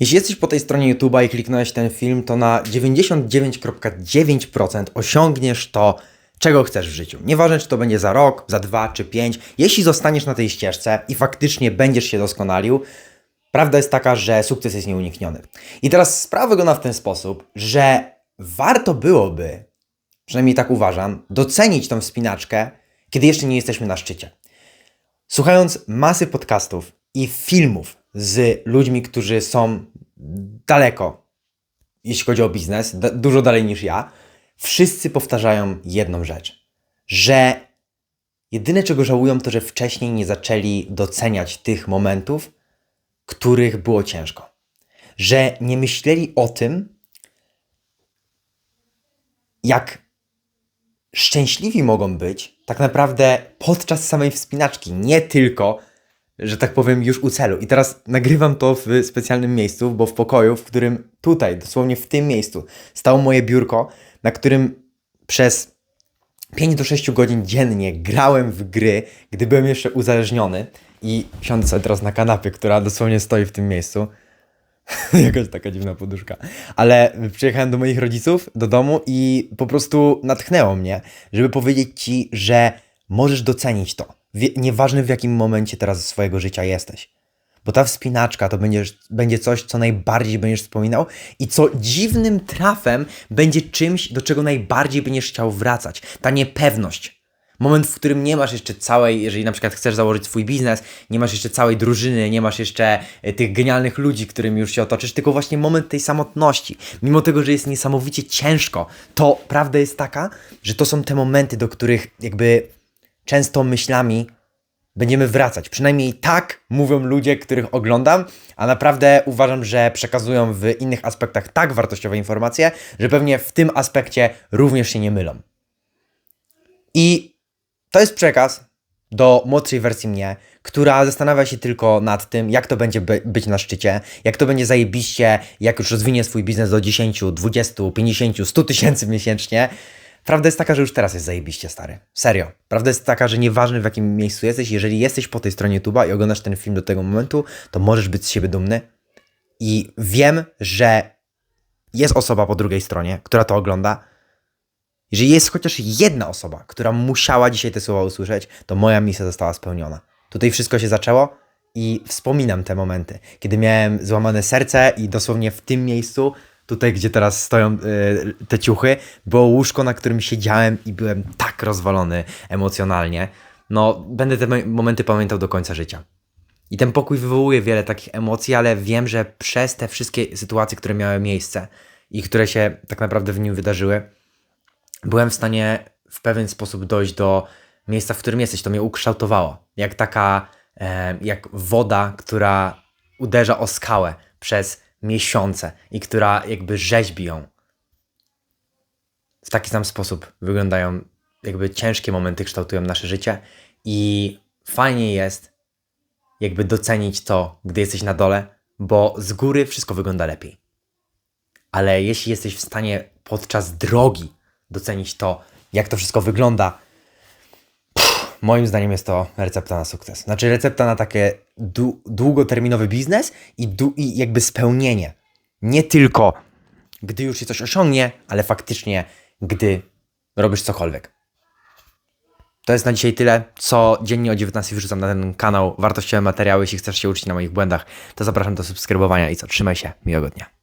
Jeśli jesteś po tej stronie YouTube'a i kliknąłeś ten film, to na 99,9% osiągniesz to, czego chcesz w życiu. Nieważne, czy to będzie za rok, za dwa czy pięć. Jeśli zostaniesz na tej ścieżce i faktycznie będziesz się doskonalił, prawda jest taka, że sukces jest nieunikniony. I teraz sprawa wygląda w ten sposób, że warto byłoby, przynajmniej tak uważam, docenić tą wspinaczkę, kiedy jeszcze nie jesteśmy na szczycie. Słuchając masy podcastów i filmów z ludźmi, którzy są daleko, jeśli chodzi o biznes, dużo dalej niż ja, wszyscy powtarzają jedną rzecz, że jedyne czego żałują to, że wcześniej nie zaczęli doceniać tych momentów, których było ciężko. Że nie myśleli o tym, jak szczęśliwi mogą być tak naprawdę podczas samej wspinaczki, nie tylko, że tak powiem, już u celu. I teraz nagrywam to w specjalnym miejscu, bo w pokoju, w którym tutaj, dosłownie w tym miejscu, stało moje biurko, na którym przez 5 do 6 godzin dziennie grałem w gry, gdy byłem jeszcze uzależniony i siądę sobie teraz na kanapie, która dosłownie stoi w tym miejscu. Jakaś taka dziwna poduszka. Ale przyjechałem do moich rodziców, do domu i po prostu natchnęło mnie, żeby powiedzieć ci, że możesz docenić to. Nieważne w jakim momencie teraz swojego życia jesteś. Bo ta wspinaczka to będziesz, będzie coś, co najbardziej będziesz wspominał i co dziwnym trafem będzie czymś, do czego najbardziej będziesz chciał wracać. Ta niepewność. Moment, w którym nie masz jeszcze całej, jeżeli na przykład chcesz założyć swój biznes, nie masz jeszcze całej drużyny, nie masz jeszcze e, tych genialnych ludzi, którymi już się otoczysz, tylko właśnie moment tej samotności. Mimo tego, że jest niesamowicie ciężko, to prawda jest taka, że to są te momenty, do których jakby często myślami będziemy wracać. Przynajmniej tak mówią ludzie, których oglądam, a naprawdę uważam, że przekazują w innych aspektach tak wartościowe informacje, że pewnie w tym aspekcie również się nie mylą. I to jest przekaz do młodszej wersji mnie, która zastanawia się tylko nad tym, jak to będzie by, być na szczycie, jak to będzie zajebiście, jak już rozwinie swój biznes do 10, 20, 50, 100 tysięcy miesięcznie. Prawda jest taka, że już teraz jest zajebiście stary. Serio. Prawda jest taka, że nieważne w jakim miejscu jesteś, jeżeli jesteś po tej stronie YouTube'a i oglądasz ten film do tego momentu, to możesz być z siebie dumny. I wiem, że jest osoba po drugiej stronie, która to ogląda. Jeżeli jest chociaż jedna osoba, która musiała dzisiaj te słowa usłyszeć, to moja misja została spełniona. Tutaj wszystko się zaczęło i wspominam te momenty, kiedy miałem złamane serce i dosłownie w tym miejscu, tutaj gdzie teraz stoją y, te ciuchy, było łóżko, na którym siedziałem i byłem tak rozwalony emocjonalnie. No, będę te mo- momenty pamiętał do końca życia. I ten pokój wywołuje wiele takich emocji, ale wiem, że przez te wszystkie sytuacje, które miały miejsce i które się tak naprawdę w nim wydarzyły, byłem w stanie w pewien sposób dojść do miejsca, w którym jesteś. To mnie ukształtowało. Jak taka, e, jak woda, która uderza o skałę przez miesiące i która jakby rzeźbi ją. W taki sam sposób wyglądają, jakby ciężkie momenty kształtują nasze życie i fajnie jest jakby docenić to, gdy jesteś na dole, bo z góry wszystko wygląda lepiej. Ale jeśli jesteś w stanie podczas drogi docenić to, jak to wszystko wygląda, moim zdaniem jest to recepta na sukces. Znaczy recepta na takie dłu- długoterminowy biznes i, i jakby spełnienie. Nie tylko gdy już się coś osiągnie, ale faktycznie gdy robisz cokolwiek. To jest na dzisiaj tyle. Co dziennie o 19 wrzucam na ten kanał wartościowe materiały. Jeśli chcesz się uczyć na moich błędach, to zapraszam do subskrybowania i co, trzymaj się. Miłego dnia.